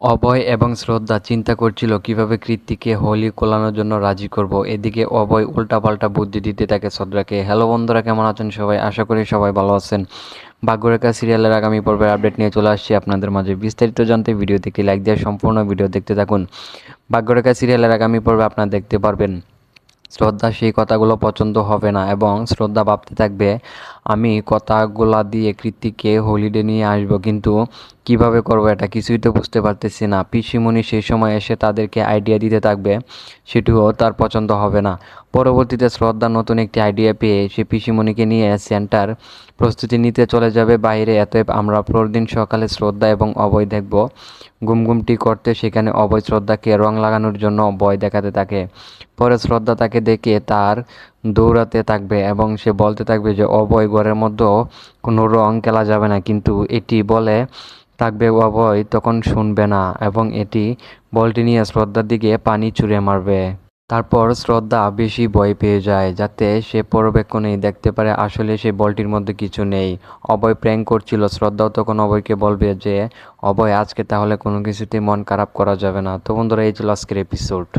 অভয় এবং শ্রদ্ধা চিন্তা করছিল কীভাবে কৃত্তিকে হোলি কোলানোর জন্য রাজি করব। এদিকে অভয় উল্টাপাল্টা বুদ্ধি দিতে থাকে শ্রদ্ধাকে হ্যালো বন্ধুরা, কেমন আছেন সবাই? আশা করি সবাই ভালো আছেন। ভাগ্যরেখা সিরিয়ালের আগামী পর্বের আপডেট নিয়ে চলে আসছি আপনাদের মাঝে। বিস্তারিত জানতে ভিডিওটিকে লাইক দিয়ে সম্পূর্ণ ভিডিও দেখতে থাকুন। ভাগ্যরেখা সিরিয়ালের আগামী পর্বে আপনারা দেখতে পারবেন। শ্রদ্ধা সেই কথাগুলো পছন্দ হবে না এবং শ্রদ্ধা ভাবতে থাকবে আমি কথাগুলা দিয়ে কৃত্তিকে হলিডে নিয়ে আসব, কিন্তু কীভাবে করব এটা কিছুই তো বুঝতে পারতেছি না। পিসিমণি সেই সময় এসে তাদেরকে আইডিয়া দিতে থাকবে, সেটিও তার পছন্দ হবে না। পরবর্তীতে শ্রদ্ধা নতুন একটি আইডিয়া পেয়ে সে পিসিমণিকে নিয়ে সেন্টার প্রস্তুতি নিতে চলে যাবে। বাইরে এতএব আমরা পরদিন সকালে শ্রদ্ধা এবং অভয় দেখব। গুমগুমটি করতে সেখানে অভয় শ্রদ্ধাকে রং লাগানোর জন্য ভয় দেখাতে থাকে। পরে শ্রদ্ধা তাকে দেখে তার দৌড়াতে থাকবে এবং সে বলতে থাকবে যে অভয় ঘরের মধ্যেও কোনো রং খেলা যাবে না। কিন্তু এটি বলে থাকবে অভয় তখন শুনবে না। এবং এটি বলটি নিয়ে শ্রদ্ধার দিকে পানি ছুঁড়ে মারবে। তারপর শ্রদ্ধা বেশি ভয় পেয়ে যায়, যাতে সে পর্যবেক্ষণেই দেখতে পারে আসলে সেই বলটির মধ্যে কিছু নেই। অভয় প্র্যাঙ্ক করছিল, শ্রদ্ধাও তখন অভয়কে বলবে যে, অভয়, আজকে তাহলে কোনো কিছুতেই মন খারাপ করা যাবে না। তো বন্ধুরা, এই ছিল আজকের এপিসোড